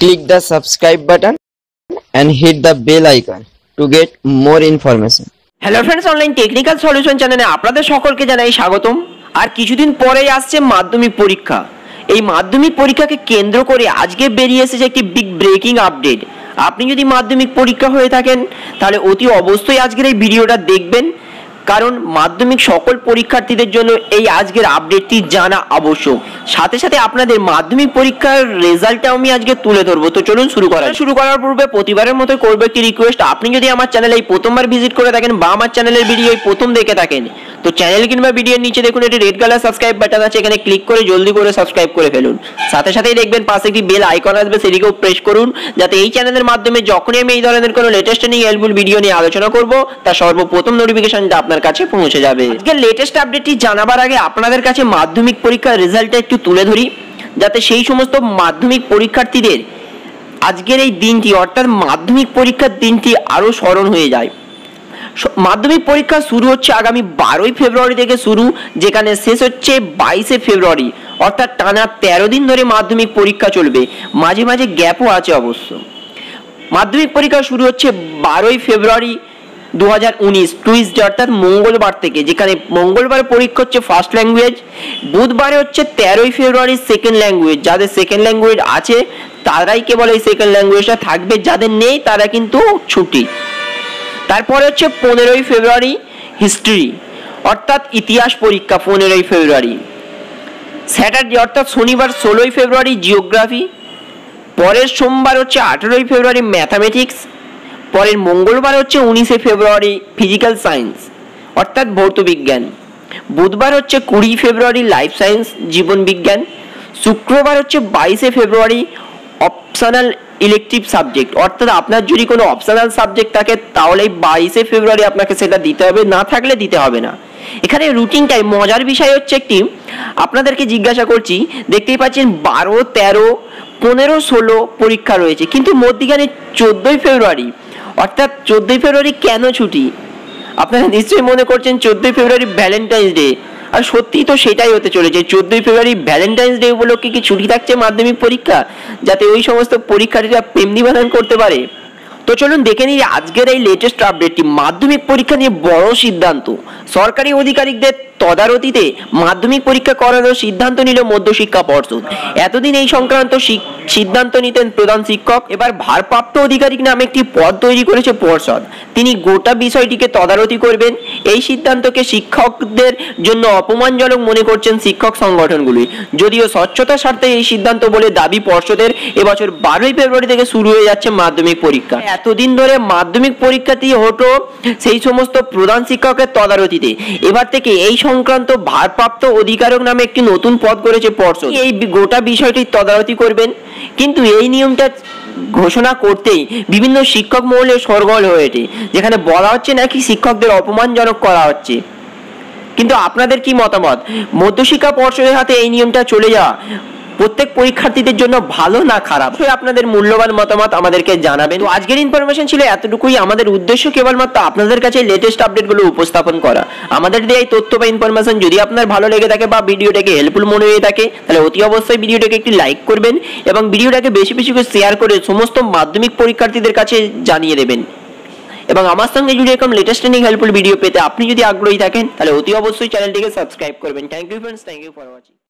click the subscribe button and hit the bell icon to get more information. Hello friends online technical solution চ্যানেলে আপনাদের সকলকে জানাই স্বাগতম। আর কিছুদিন পরেই আসছে মাধ্যমিক পরীক্ষা। এই মাধ্যমিক পরীক্ষাকে কেন্দ্র করে আজকে বেরিয়ে এসেছে একটি বিগ ব্রেকিং আপডেট আপনি যদি মাধ্যমিক পরীক্ষা হয়ে থাকেন, তাহলে অতি অবশ্যই আজকের এই ভিডিওটা দেখবেন। কারণ মাধ্যমিক সকল পরীক্ষার্থীদের জন্য এই আজকের আপডেটটি জানা আবশ্যক। সাথে সাথে আপনাদের মাধ্যমিক পরীক্ষার রেজাল্টটাও আমি আজকে তুলে ধরবো। তো চলুন শুরু করা শুরু করার পূর্বে প্রতিবারের মতো করব একটি রিকোয়েস্ট আপনি যদি আমার চ্যানেলে এই প্রথমবার ভিজিট করে থাকেন বা আমার চ্যানেলের ভিডিও এই প্রথম দেখে থাকেন তো চ্যানেল কিংবা ভিডিওর নিচে দেখুন, একটি রেড কালার সাবস্ক্রাইব বাটন আছে, এখানে ক্লিক করে জলদি করে সাবস্ক্রাইব করে ফেলুন। সাথে সাথেই দেখবেন পাশে একটি বেল আইকন আসবে সেটিকেও প্রেস করুন, যাতে এই চ্যানেলের মাধ্যমে যখনই আমি এই ধরনের কোনো লেটেস্ট নিয়ে হেল্পফুল ভিডিও নিয়ে আলোচনা করব তা সর্বপ্রথম নোটিফিকেশনটা আপনার কাছে পৌঁছে যাবে। আজকের লেটেস্ট আপডেটটি জানাবার আগে আপনাদের কাছে মাধ্যমিক পরীক্ষার রেজাল্টটা একটু তুলে ধরি, যাতে সেই সমস্ত মাধ্যমিক পরীক্ষার্থীদের আজকের এই দিনটি, অর্থাৎ মাধ্যমিক পরীক্ষার দিনটি আরও স্মরণ হয়ে যায়। মাধ্যমিক পরীক্ষা শুরু হচ্ছে আগামী বারোই ফেব্রুয়ারি থেকে শুরু, যেখানে শেষ হচ্ছে বাইশে ফেব্রুয়ারি। অর্থাৎ টানা তেরো দিন ধরে মাধ্যমিক পরীক্ষা চলবে। মাঝে মাঝে গ্যাপও আছে অবশ্য। মাধ্যমিক পরীক্ষা শুরু হচ্ছে বারোই ফেব্রুয়ারি দু হাজার উনিশ, টুইসডে, অর্থাৎ মঙ্গলবার থেকে, যেখানে মঙ্গলবার পরীক্ষা হচ্ছে ফার্স্ট ল্যাঙ্গুয়েজ, বুধবারে হচ্ছে তেরোই ফেব্রুয়ারি সেকেন্ড ল্যাঙ্গুয়েজ। যাদের সেকেন্ড ল্যাঙ্গুয়েজ আছে, তারাই কেবল এই সেকেন্ড ল্যাঙ্গুয়েজটা থাকবে, যাদের নেই, তারা কিন্তু ছুটি। তারপরে হচ্ছে পনেরোই ফেব্রুয়ারি হিস্ট্রি অর্থাৎ ইতিহাস পরীক্ষা পনেরোই ফেব্রুয়ারি। স্যাটারডে অর্থাৎ শনিবার ষোলোই ফেব্রুয়ারি জিওগ্রাফি পরের সোমবার হচ্ছে আঠেরোই ফেব্রুয়ারি ম্যাথামেটিক্স পরের মঙ্গলবার হচ্ছে উনিশে ফেব্রুয়ারি ফিজিক্যাল সায়েন্স অর্থাৎ ভৌত বিজ্ঞান। বুধবার হচ্ছে কুড়ি ফেব্রুয়ারি লাইফ সায়েন্স জীবন বিজ্ঞান। শুক্রবার হচ্ছে বাইশে ফেব্রুয়ারি অপশনাল ইলেকটিভ সাবজেক্ট অর্থাৎ আপনার যদি কোনো অপশনাল সাবজেক্ট থাকে, তাহলে বাইশে ফেব্রুয়ারি আপনাকে সেটা দিতে হবে, না থাকলে দিতে হবে না। এখানে রুটিনটাই মজার বিষয় হচ্ছে একটি, আপনাদেরকে জিজ্ঞাসা করছি, দেখতেই পাচ্ছেন বারো, তেরো, পনেরো, ষোলো পরীক্ষা রয়েছে, কিন্তু মধ্যিখানে চোদ্দোই ফেব্রুয়ারি, অর্থাৎ চোদ্দোই ফেব্রুয়ারি কেন ছুটি? আপনারা নিশ্চয়ই মনে করছেন চোদ্দোই ফেব্রুয়ারি ভ্যালেন্টাইন্স ডে আর সত্যিই তো সেটাই হতে চলেছে। চোদ্দোই ফেব্রুয়ারি ভ্যালেন্টাইন্স ডে উপলক্ষে কি ছুটি থাকছে মাধ্যমিক পরীক্ষা? যাতে ওই সমস্ত পরীক্ষার্থীরা প্রেম নিবেদন করতে পারে। তো চলুন দেখে নিই আজকের এই লেটেস্ট আপডেটটি মাধ্যমিক পরীক্ষা নিয়ে বড় সিদ্ধান্ত। সরকারি অধিকারিকদের তদারতিতে মাধ্যমিক পরীক্ষা করানোর সিদ্ধান্ত নিল মধ্যশিক্ষা পর্ষদ। এতদিন এই সংক্রান্ত সিদ্ধান্ত নিতেন প্রধান শিক্ষক। এবার ভারপ্রাপ্ত অধিকারিক নামে একটি পদ তৈরি করেছে পর্ষদ। তিনি গোটা বিষয়টিকে তদারতি করবেন। এই সিদ্ধান্তকে শিক্ষকদের জন্য অপমানজনক মনে করছেন শিক্ষক সংগঠনগুলি। যদিও স্বচ্ছতার স্বার্থে এই সিদ্ধান্ত বলে দাবি পর্ষদের এবছর বারোই ফেব্রুয়ারি থেকে শুরু হয়ে যাচ্ছে মাধ্যমিক পরীক্ষা। এতদিন ধরে মাধ্যমিক পরীক্ষাটি হতো সেই সমস্ত প্রধান শিক্ষকের তদারতিতে এবার থেকে এই সংক্রান্ত ভারপ্রাপ্ত অধিকারক নামে একটি নতুন পদ করেছে পর্ষদ। এই গোটা বিষয়টি তদারতি করবেন কিন্তু এই নিয়মটা ঘোষণা করতেই বিভিন্ন শিক্ষক মহলে সরগোল হয়ে ওঠে, যেখানে বলা হচ্ছে নাকি শিক্ষকদের অপমানজনক করা হচ্ছে। কিন্তু আপনাদের কি মতামত? মধ্যশিক্ষা পর্ষদের হাতে এই নিয়মটা চলে যাওয়া প্রত্যেক পরীক্ষার্থীদের জন্য ভালো না খারাপ? আপনাদের মূল্যবান মতামত আমাদেরকে জানাবেন। তো আজকের ইনফরমেশন ছিল এতটুকুই। আমাদের উদ্দেশ্য কেবলমাত্র আপনাদের কাছে লেটেস্ট আপডেটগুলো উপস্থাপন করা। আমাদের দেওয়া এই তথ্য বা ইনফরমেশন যদি আপনার ভালো লেগে থাকে বা ভিডিওটাকে হেল্পফুল মনে হয়ে থাকে, তাহলে অতি অবশ্যই ভিডিওটাকে একটি লাইক করবেন এবং ভিডিওটাকে বেশি বেশি করে শেয়ার করে সমস্ত মাধ্যমিক পরীক্ষার্থীদের কাছে জানিয়ে দেবেন। এবং আমার সঙ্গে জুড়ে এরকম লেটেস্ট ট্রেনিং হেল্পফুল ভিডিও পেতে আপনি যদি আগ্রহী থাকেন, তাহলে অতি অবশ্যই চ্যানেলটিকে সাবস্ক্রাইব করবেন। Thank you friends thank you for watching